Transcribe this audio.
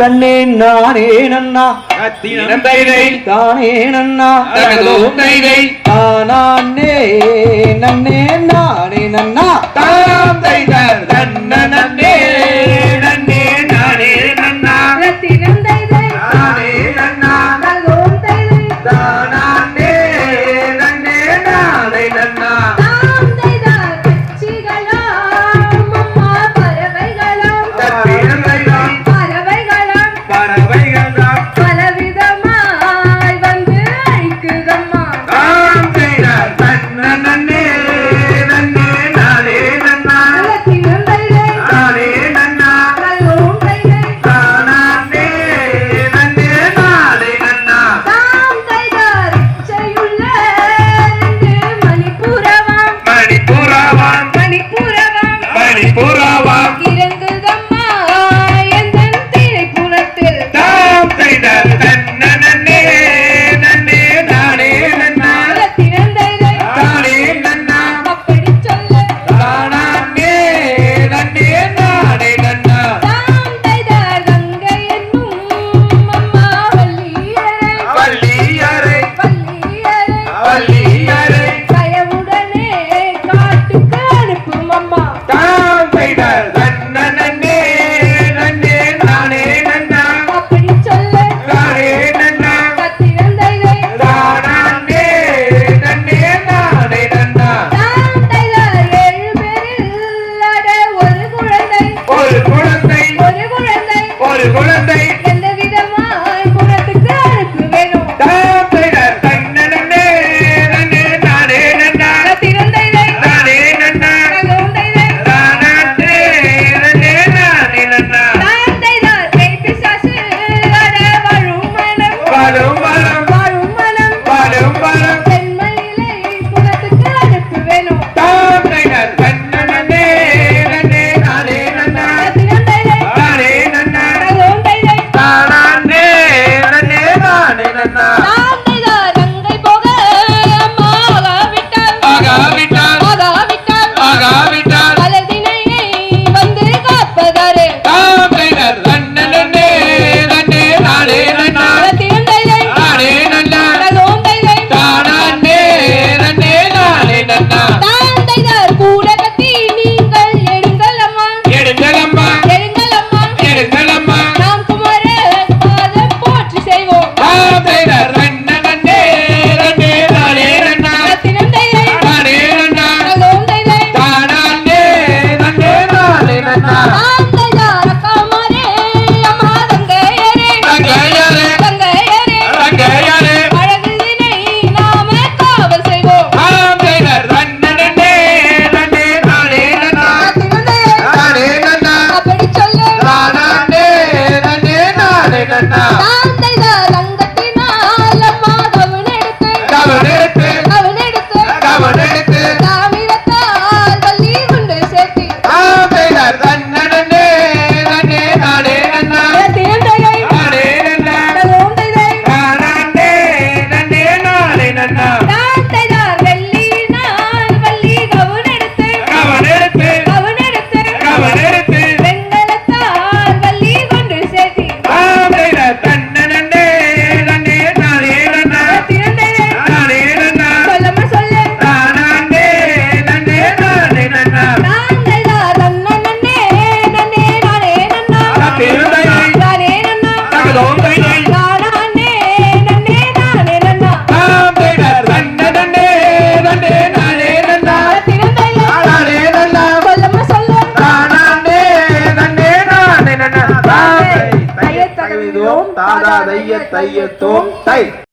தன்னே நானே நன்னா. தானே நன்னா. தானே நன்னே நானே நன்னா. தாம் தைதர் தன்ன நன்னே நன்னே நானே நன்னா. தானே நன்னே நானே நன்னா. கண்ணன் ಆಗ anda. தாராதைய தையத்தோம் தை.